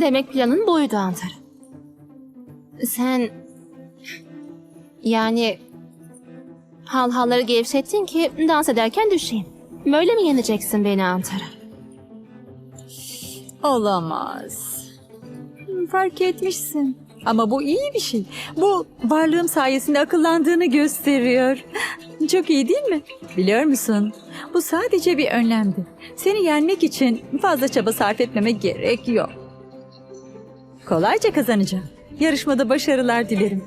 Demek planın buydu Antar. Sen... Yani... Hal halları gevşettin ki dans ederken düşeyim. Böyle mi yeneceksin beni Antara? Olamaz. Fark etmişsin. Ama bu iyi bir şey. Bu varlığım sayesinde akıllandığını gösteriyor. Çok iyi değil mi? Biliyor musun? Bu sadece bir önlemdi. Seni yenmek için fazla çaba sarf etmeme gerek yok. Kolayca kazanacağım. Yarışmada başarılar dilerim.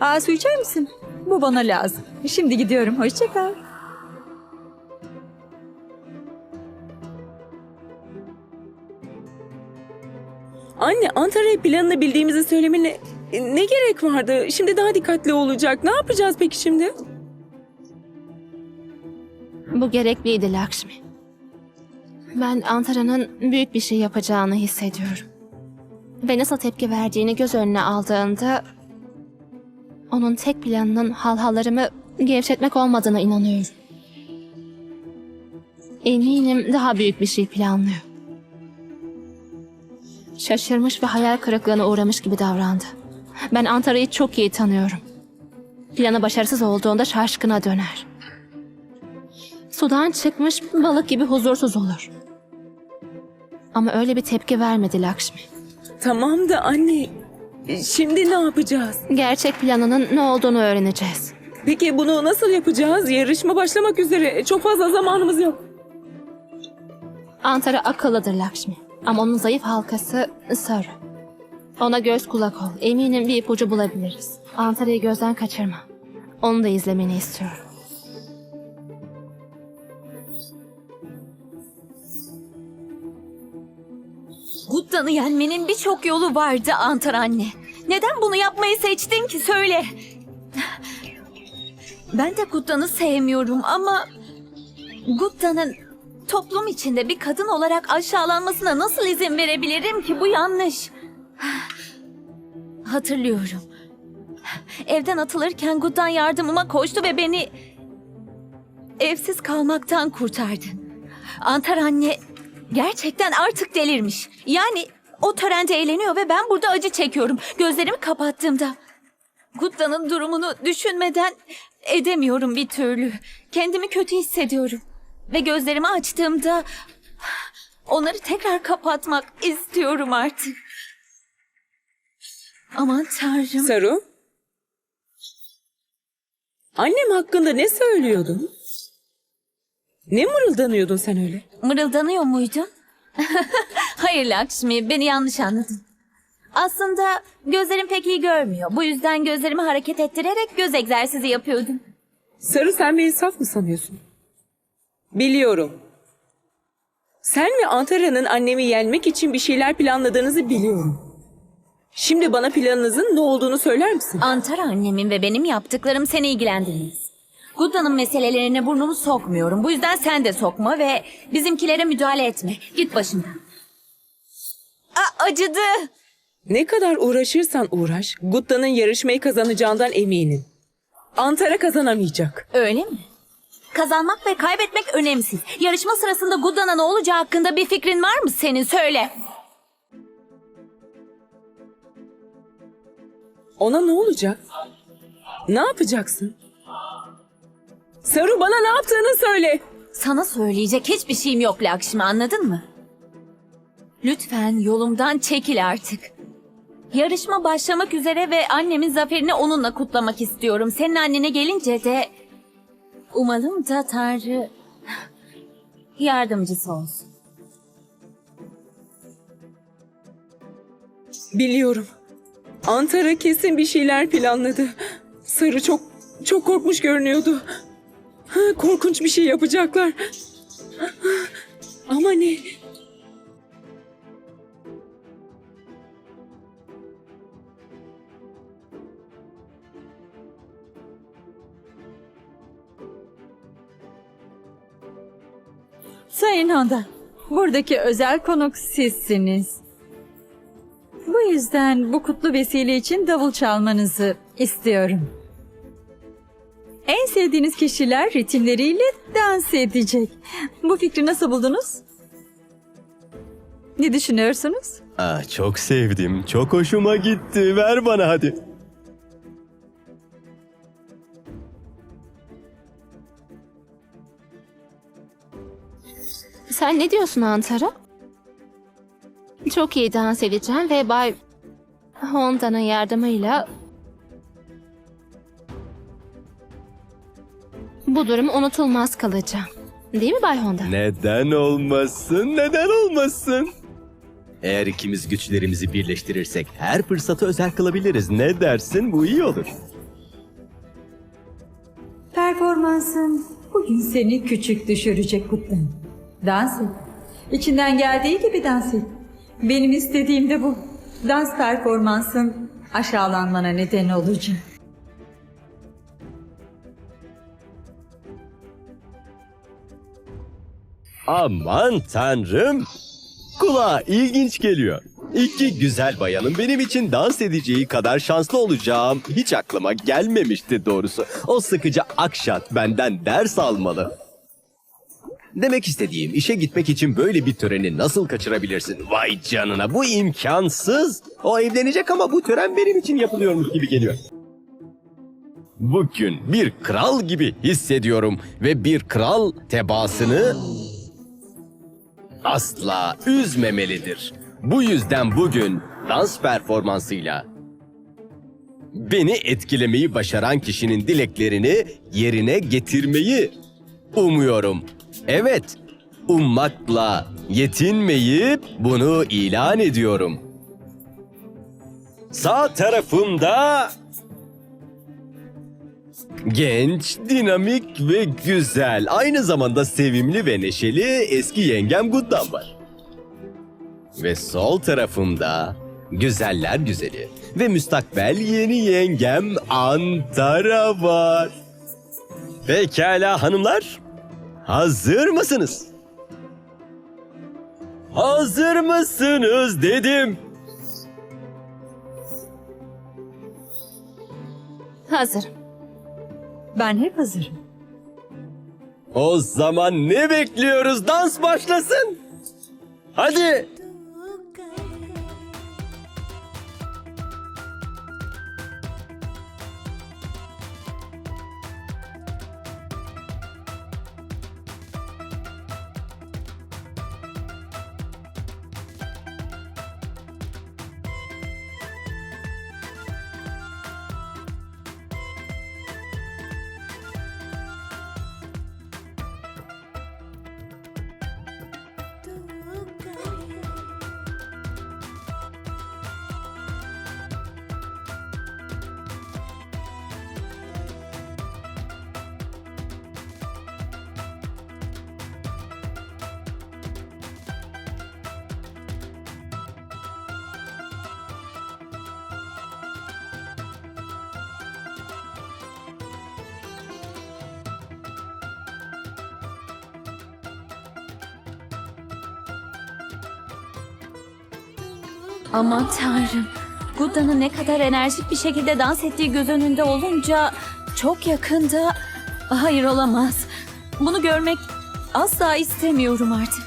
Aa su içer misin? Bu bana lazım. Şimdi gidiyorum. Hoşça kal. Anne Antalya'ya planını bildiğimizi söylemene ne gerek vardı? Şimdi daha dikkatli olacak. Ne yapacağız peki şimdi? Bu gerekliydi Lakshmi. Ben Antara'nın büyük bir şey yapacağını hissediyorum. Ve nasıl tepki verdiğini göz önüne aldığında... ...onun tek planının halhallarımı gevşetmek olmadığına inanıyorum. Eminim daha büyük bir şey planlıyor. Şaşırmış ve hayal kırıklığına uğramış gibi davrandı. Ben Antara'yı çok iyi tanıyorum. Planı başarısız olduğunda şaşkına döner. Sudan çıkmış balık gibi huzursuz olur. Ama öyle bir tepki vermedi Lakshmi. Tamam da anne. Şimdi ne yapacağız? Gerçek planının ne olduğunu öğreneceğiz. Peki bunu nasıl yapacağız? Yarışma başlamak üzere. Çok fazla zamanımız yok. Antara akıllıdır Lakshmi. Ama onun zayıf halkası Sarı. Ona göz kulak ol. Eminim bir ipucu bulabiliriz. Antara'yı gözden kaçırma. Onu da izlemeni istiyorum. Gutta'nı yenmenin birçok yolu vardı Antar anne. Neden bunu yapmayı seçtin ki söyle. Ben de Gutta'nı sevmiyorum ama Gutta'nın toplum içinde bir kadın olarak aşağılanmasına nasıl izin verebilirim ki bu yanlış. Hatırlıyorum. Evden atılırken Guttan yardımıma koştu ve beni evsiz kalmaktan kurtardı. Antar anne gerçekten artık delirmiş. Yani o törende eğleniyor ve ben burada acı çekiyorum. Gözlerimi kapattığımda Gutta'nın durumunu düşünmeden edemiyorum bir türlü. Kendimi kötü hissediyorum. Ve gözlerimi açtığımda onları tekrar kapatmak istiyorum artık. Aman tanrım. Saru. Annem hakkında ne söylüyordun? Ne mırıldanıyordun sen öyle? Mırıldanıyor muydun? Hayır Lakshmi, beni yanlış anladın. Aslında gözlerim pek iyi görmüyor. Bu yüzden gözlerimi hareket ettirerek göz egzersizi yapıyordum. Sarı sen beni saf mı sanıyorsun? Biliyorum. Sen ve Antara'nın annemi yenmek için bir şeyler planladığınızı biliyorum. Şimdi bana planınızın ne olduğunu söyler misin? Antara annemin ve benim yaptıklarım seni ilgilendirmez. Gudda'nın meselelerine burnumu sokmuyorum. Bu yüzden sen de sokma ve bizimkilere müdahale etme. Git başımdan. Aa, acıdı. Ne kadar uğraşırsan uğraş, Gutta'nın yarışmayı kazanacağından eminim. Antara kazanamayacak. Öyle mi? Kazanmak ve kaybetmek önemsiz. Yarışma sırasında Gudda'na ne olacağı hakkında bir fikrin var mı senin? Söyle. Ona ne olacak? Ne yapacaksın? Saru bana ne yaptığını söyle. Sana söyleyecek hiçbir şeyim yok Lakşmi anladın mı? Lütfen yolumdan çekil artık. Yarışma başlamak üzere ve annemin zaferini onunla kutlamak istiyorum. Senin annene gelince de umalım da Tanrı yardımcısı olsun. Biliyorum. Antara kesin bir şeyler planladı. Sarı çok çok korkmuş görünüyordu. Korkunç bir şey yapacaklar. Ama ne? Sayın Honda, buradaki özel konuk sizsiniz. Bu yüzden bu kutlu vesile için davul çalmanızı istiyorum. En sevdiğiniz kişiler ritimleriyle dans edecek. Bu fikri nasıl buldunuz? Ne düşünüyorsunuz? Aa, çok sevdim. Çok hoşuma gitti. Ver bana hadi. Sen ne diyorsun Antara? Çok iyi dans edeceğim ve Bay Honda'nın yardımıyla bu durum unutulmaz kalacağım. Değil mi Bay Honda? Neden olmasın? Neden olmasın? Eğer ikimiz güçlerimizi birleştirirsek her fırsatı özel kılabiliriz. Ne dersin? Bu iyi olur. Performansın bugün seni küçük düşürecek Kutlan. Dans et. İçinden geldiği gibi dans et. Benim istediğim de bu. Dans performansın aşağılanmana neden olacak. Aman tanrım. Kulağa ilginç geliyor. İki güzel bayanın benim için dans edeceği kadar şanslı olacağım hiç aklıma gelmemişti doğrusu. O sıkıcı akşat benden ders almalı. Demek istediğim işe gitmek için böyle bir töreni nasıl kaçırabilirsin? Vay canına bu imkansız. O evlenecek ama bu tören benim için yapılıyormuş gibi geliyor. Bugün bir kral gibi hissediyorum ve bir kral tebaasını asla üzmemelidir. Bu yüzden bugün dans performansıyla beni etkilemeyi başaran kişinin dileklerini yerine getirmeyi umuyorum. Evet, ummakla yetinmeyip bunu ilan ediyorum. Sağ tarafımda Genç, dinamik ve güzel. Aynı zamanda sevimli ve neşeli eski yengem Guddan var. Ve sol tarafımda güzeller güzeli ve müstakbel yeni yengem Antara var. Pekala hanımlar. Hazır mısınız? Hazır mısınız dedim. Hazırım. Ben hep hazırım. O zaman ne bekliyoruz? Dans başlasın. Hadi. Aman tanrım. Guda'nın ne kadar enerjik bir şekilde dans ettiği göz önünde olunca çok yakında... Hayır olamaz. Bunu görmek asla istemiyorum artık.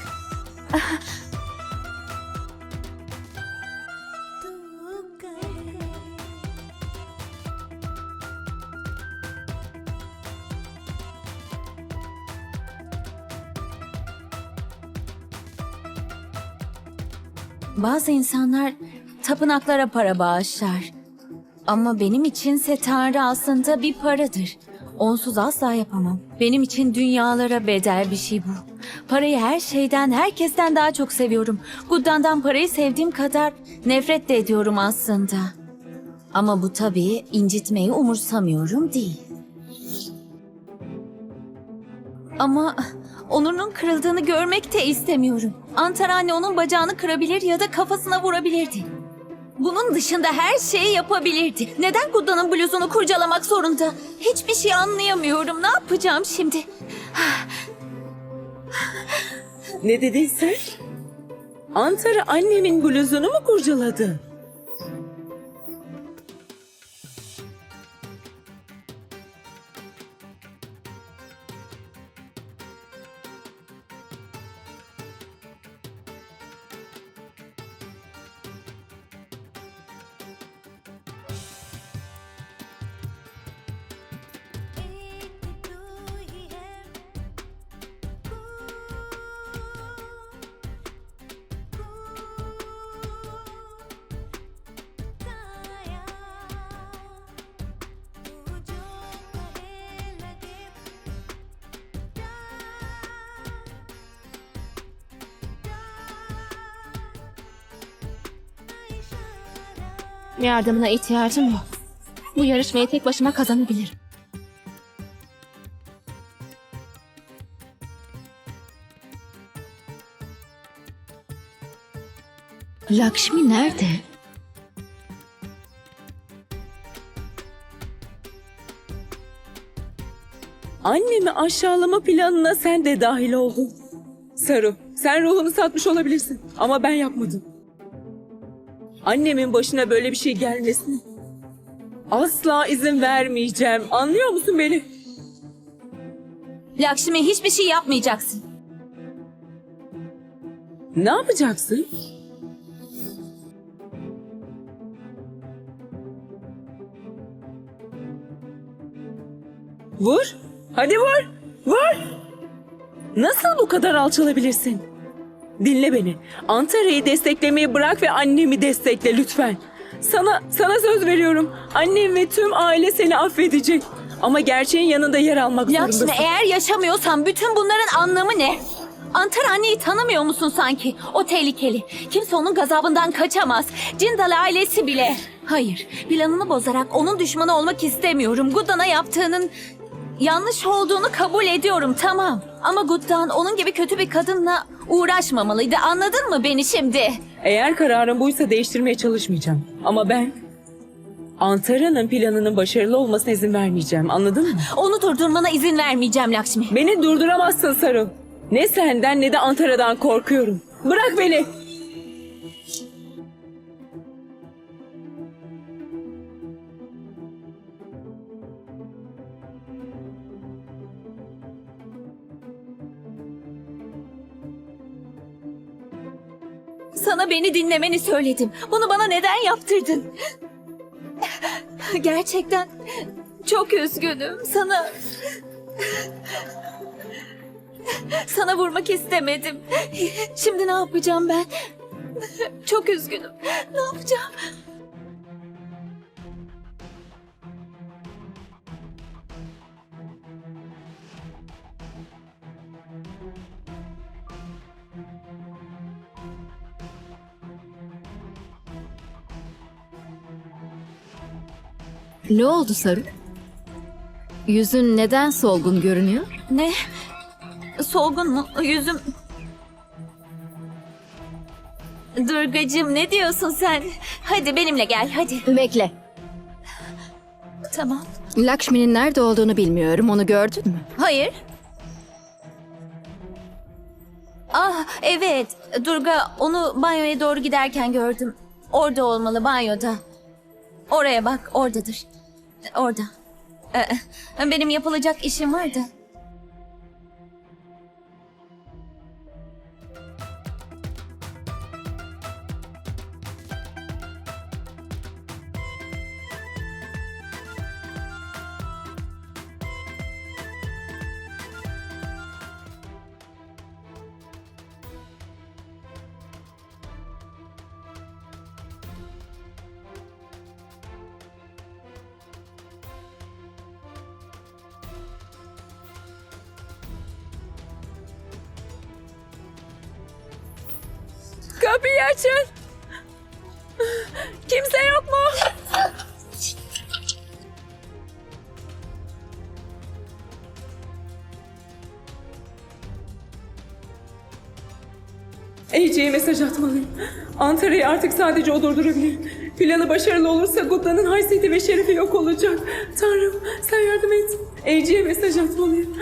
Bazı insanlar tapınaklara para bağışlar. Ama benim içinse Tanrı aslında bir paradır. Onsuz asla yapamam. Benim için dünyalara bedel bir şey bu. Parayı her şeyden, herkesten daha çok seviyorum. Guddan'dan parayı sevdiğim kadar nefret de ediyorum aslında. Ama bu tabii incitmeyi umursamıyorum değil. Ama onurunun kırıldığını görmek de istemiyorum. Antar anne onun bacağını kırabilir ya da kafasına vurabilirdi. Bunun dışında her şeyi yapabilirdi. Neden Guda'nın bluzunu kurcalamak zorunda? Hiçbir şey anlayamıyorum. Ne yapacağım şimdi? Ne dedin sen? Antara annemin bluzunu mu kurcaladı? Yardımına ihtiyacım yok. Bu yarışmayı tek başıma kazanabilirim. Lakşmi nerede? Annemi aşağılama planına sen de dahil oldun. Saru, sen ruhunu satmış olabilirsin ama ben yapmadım. Annemin başına böyle bir şey gelmesine asla izin vermeyeceğim. Anlıyor musun beni? Lakşmi hiçbir şey yapmayacaksın. Ne yapacaksın? Vur. Hadi vur. Vur. Nasıl bu kadar alçalabilirsin? Dinle beni. Antalya'yı desteklemeyi bırak ve annemi destekle lütfen. Sana sana söz veriyorum. Annem ve tüm aile seni affedecek. Ama gerçeğin yanında yer almak zorundasın. Lakşmi eğer yaşamıyorsan bütün bunların anlamı ne? Antar anneyi tanımıyor musun sanki? O tehlikeli. Kimse onun gazabından kaçamaz. Cindal ailesi bile. Hayır, planını bozarak onun düşmanı olmak istemiyorum. Guddan'a yaptığının yanlış olduğunu kabul ediyorum tamam. Ama Guddan onun gibi kötü bir kadınla uğraşmamalıydı. Anladın mı beni şimdi? Eğer kararın buysa değiştirmeye çalışmayacağım. Ama ben Antara'nın planının başarılı olmasına izin vermeyeceğim. Anladın mı? Onu durdurmana izin vermeyeceğim Lakşmi. Beni durduramazsın Saru. Ne senden ne de Antara'dan korkuyorum. Bırak beni. Sana beni dinlemeni söyledim. Bunu bana neden yaptırdın? Gerçekten çok üzgünüm. Sana... Sana vurmak istemedim. Şimdi ne yapacağım ben? Çok üzgünüm. Ne yapacağım? Ne oldu Sarı? Yüzün neden solgun görünüyor? Ne? Solgun mu? Yüzüm... Durgacığım ne diyorsun sen? Hadi benimle gel hadi. Bekle. Tamam. Lakşmi'nin nerede olduğunu bilmiyorum. Onu gördün mü? Hayır. Ah evet Durga onu banyoya doğru giderken gördüm. Orada olmalı banyoda. Oraya bak oradadır. Orada. Ee, benim yapılacak işim vardı. Kapıyı açın. Kimse yok mu? Ece'ye mesaj atmalıyım. Antalya'yı artık sadece o durdurabilir. Planı başarılı olursa Guda'nın haysiyeti ve şerefi yok olacak. Tanrım sen yardım et. Ece'ye mesaj atmalıyım.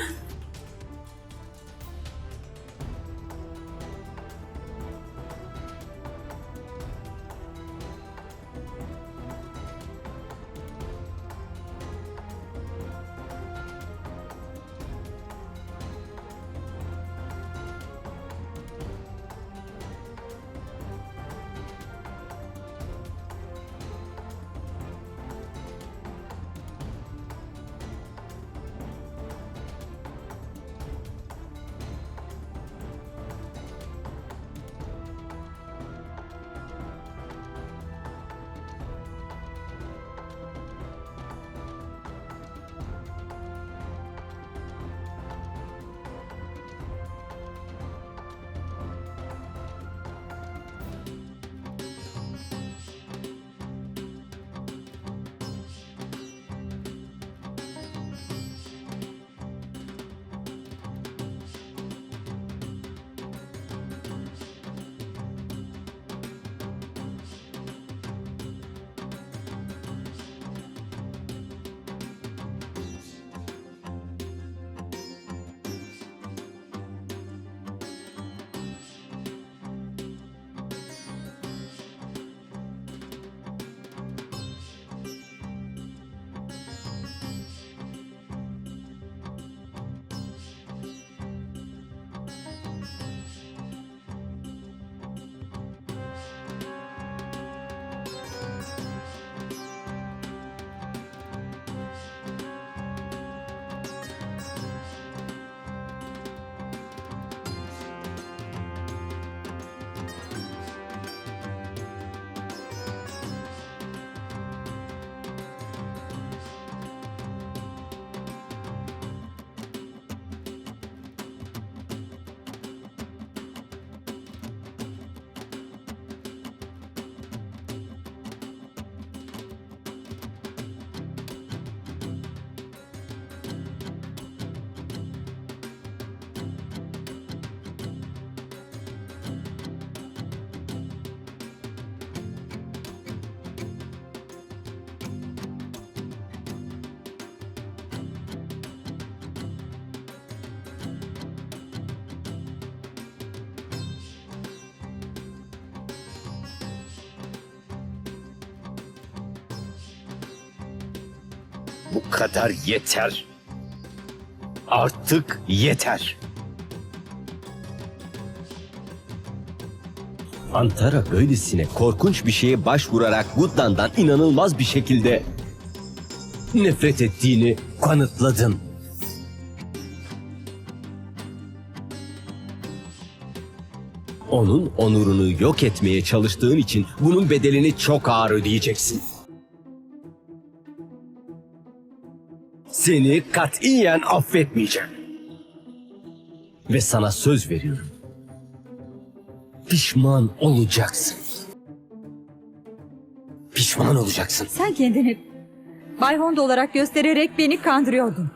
Bu kadar yeter. Artık yeter. Antara böylesine korkunç bir şeye başvurarak Guddan'dan inanılmaz bir şekilde nefret ettiğini kanıtladın. Onun onurunu yok etmeye çalıştığın için bunun bedelini çok ağır ödeyeceksin. Seni katiyen affetmeyeceğim. Ve sana söz veriyorum. Pişman olacaksın. Pişman olacaksın. Sen kendini Bay Honda olarak göstererek beni kandırıyordun.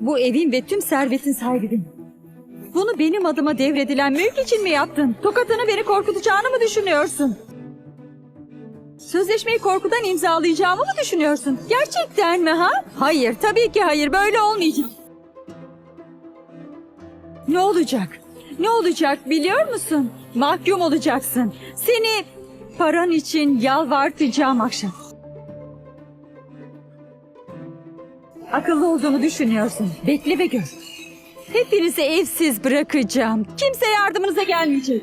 Bu evin ve tüm servetin sahibidin. Bunu benim adıma devredilen mülk için mi yaptın? Tokatını beni korkutacağını mı düşünüyorsun? Sözleşmeyi korkudan imzalayacağımı mı düşünüyorsun? Gerçekten mi ha? Hayır, tabii ki hayır. Böyle olmayacak. Ne olacak? Ne olacak biliyor musun? Mahkum olacaksın. Seni paran için yalvartacağım akşam. Akıllı olduğunu düşünüyorsun. Bekle ve gör. Hepinizi evsiz bırakacağım. Kimse yardımınıza gelmeyecek.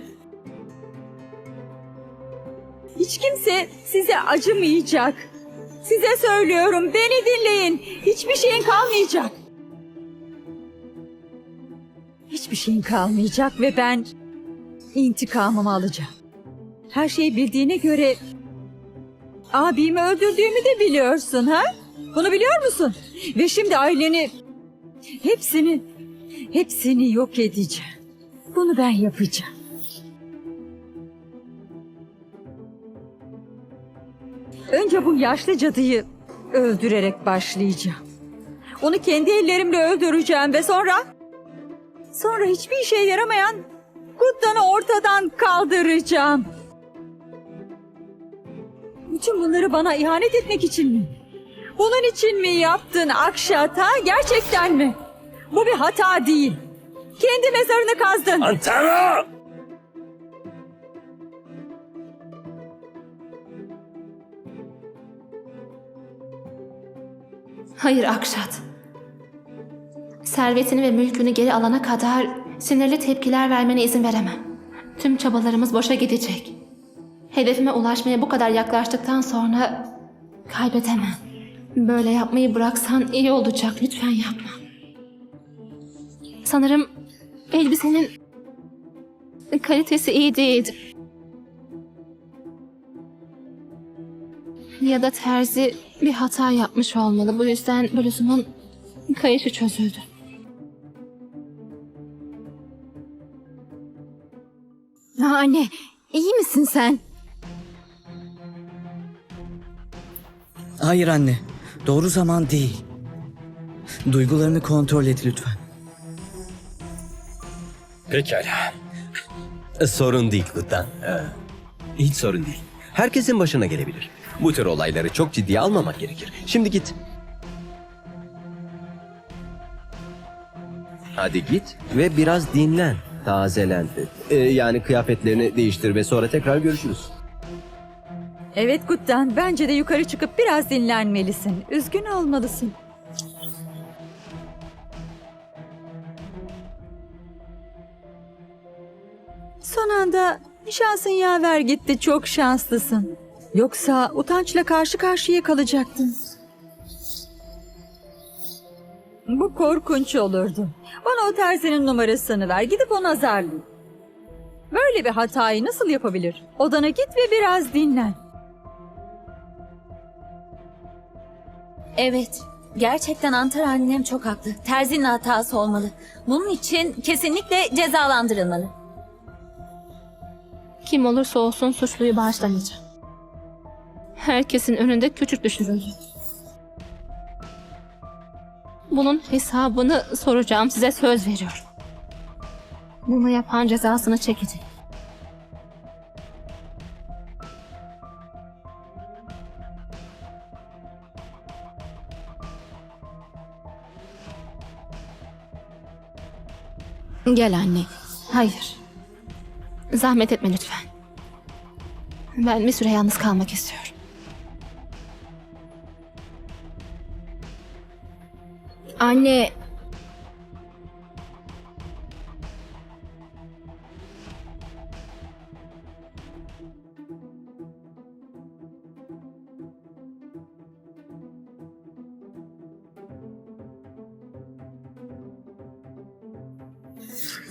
Hiç kimse size acımayacak. Size söylüyorum beni dinleyin. Hiçbir şeyin kalmayacak. Hiçbir şeyin kalmayacak ve ben intikamımı alacağım. Her şeyi bildiğine göre abimi öldürdüğümü de biliyorsun ha? Bunu biliyor musun? Ve şimdi aileni hepsini hepsini yok edeceğim. Bunu ben yapacağım. Önce bu yaşlı cadıyı öldürerek başlayacağım. Onu kendi ellerimle öldüreceğim ve sonra sonra hiçbir işe yaramayan Guttan'ı ortadan kaldıracağım. Bütün bunları bana ihanet etmek için mi? Bunun için mi yaptın Akşat ha? Gerçekten mi? Bu bir hata değil. Kendi mezarını kazdın. Antara! Hayır Akşat. Servetini ve mülkünü geri alana kadar sinirli tepkiler vermene izin veremem. Tüm çabalarımız boşa gidecek. Hedefime ulaşmaya bu kadar yaklaştıktan sonra kaybedemem. Böyle yapmayı bıraksan iyi olacak. Lütfen yapma. Sanırım elbisenin kalitesi iyi değildi. Ya da terzi bir hata yapmış olmalı. Bu yüzden bluzumun kayışı çözüldü. Anne iyi misin sen? Hayır anne. Doğru zaman değil. Duygularını kontrol et lütfen. Pekala. Sorun değil Guddan. Ee, Hiç sorun değil. Herkesin başına gelebilir. Bu tür olayları çok ciddiye almamak gerekir. Şimdi git. Hadi git ve biraz dinlen. Tazelen. Ee, yani kıyafetlerini değiştir ve sonra tekrar görüşürüz. Evet Guttan bence de yukarı çıkıp biraz dinlenmelisin. Üzgün olmalısın. Son anda şansın yaver gitti çok şanslısın. Yoksa utançla karşı karşıya kalacaktın. Bu korkunç olurdu. Bana o terzinin numarasını ver gidip onu azarlayayım. Böyle bir hatayı nasıl yapabilir? Odana git ve biraz dinlen. Evet. Gerçekten Antar annem çok haklı. Terzinin hatası olmalı. Bunun için kesinlikle cezalandırılmalı. Kim olursa olsun suçluyu bağışlamayacağım. Herkesin önünde küçük düşürüldü. Bunun hesabını soracağım size söz veriyorum. Bunu yapan cezasını çekecek. Gel anne. Hayır. Zahmet etme lütfen. Ben bir süre yalnız kalmak istiyorum. Anne,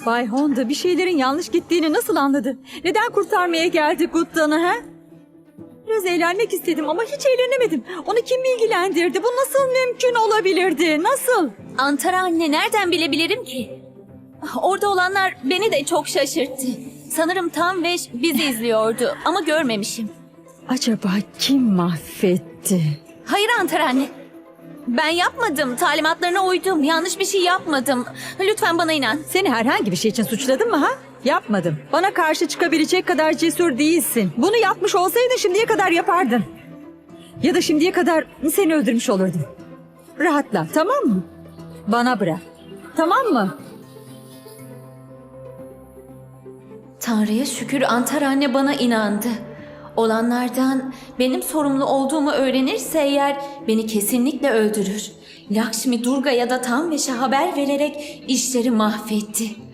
Bay Honda bir şeylerin yanlış gittiğini nasıl anladı? Neden kurtarmaya geldi Guttan'ı ha? Biraz eğlenmek istedim ama hiç eğlenemedim. Onu kim ilgilendirdi? Bu nasıl mümkün olabilirdi? Nasıl? Antara anne nereden bilebilirim ki? Orada olanlar beni de çok şaşırttı. Sanırım Tam ve bizi izliyordu ama görmemişim. Acaba kim mahvetti? Hayır Antara anne. Ben yapmadım. Talimatlarına uydum. Yanlış bir şey yapmadım. Lütfen bana inan. Seni herhangi bir şey için suçladım mı ha? Yapmadım. Bana karşı çıkabilecek kadar cesur değilsin. Bunu yapmış olsaydın şimdiye kadar yapardın. Ya da şimdiye kadar seni öldürmüş olurdum. Rahatla tamam mı? Bana bırak. Tamam mı? Tanrı'ya şükür Antar anne bana inandı. Olanlardan benim sorumlu olduğumu öğrenirse eğer beni kesinlikle öldürür. Lakshmi Durga ya da Tanveş'e haber vererek işleri mahvetti.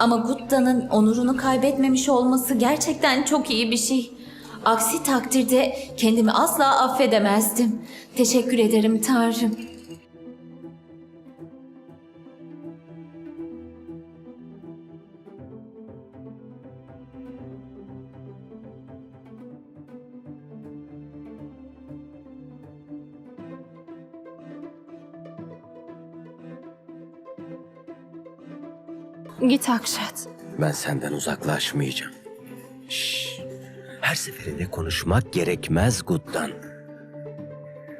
Ama Gutta'nın onurunu kaybetmemiş olması gerçekten çok iyi bir şey. Aksi takdirde kendimi asla affedemezdim. Teşekkür ederim Tanrım. Git Akşat. Ben senden uzaklaşmayacağım. Şşş. Her seferinde konuşmak gerekmez Guddan.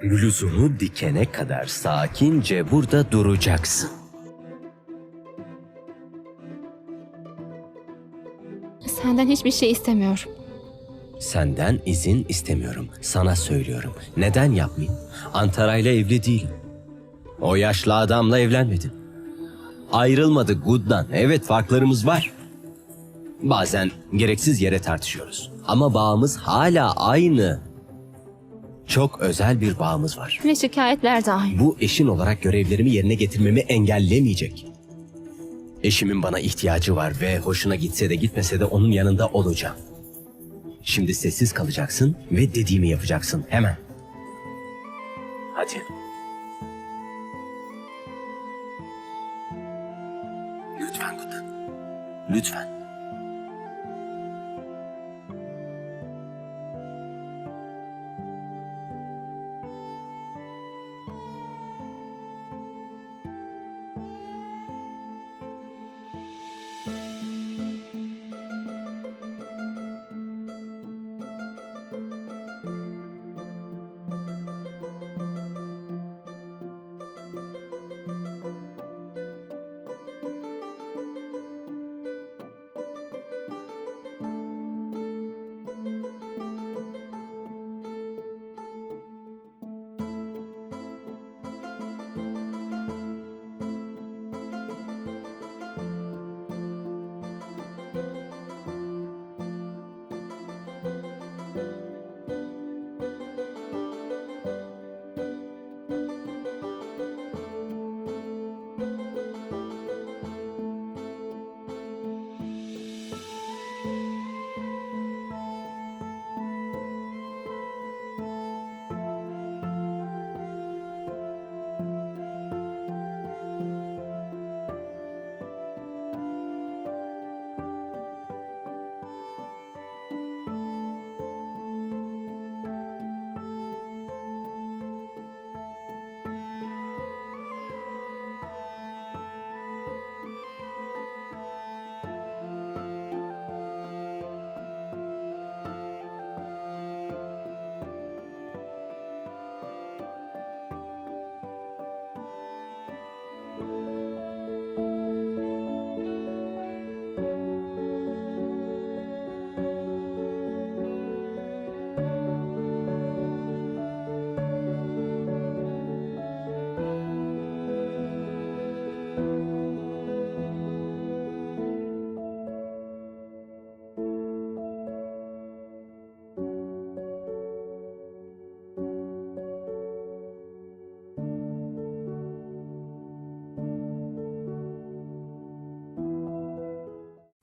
Bluzunu dikene kadar sakince burada duracaksın. Senden hiçbir şey istemiyorum. Senden izin istemiyorum. Sana söylüyorum. Neden yapmayayım? Antara'yla evli değilim. O yaşlı adamla evlenmedin. Ayrılmadık Guddan. Evet farklarımız var. Bazen gereksiz yere tartışıyoruz. Ama bağımız hala aynı. Çok özel bir bağımız var. Ve şikayetler de aynı. Bu eşin olarak görevlerimi yerine getirmemi engellemeyecek. Eşimin bana ihtiyacı var ve hoşuna gitse de gitmese de onun yanında olacağım. Şimdi sessiz kalacaksın ve dediğimi yapacaksın hemen. Hadi. Lütfen.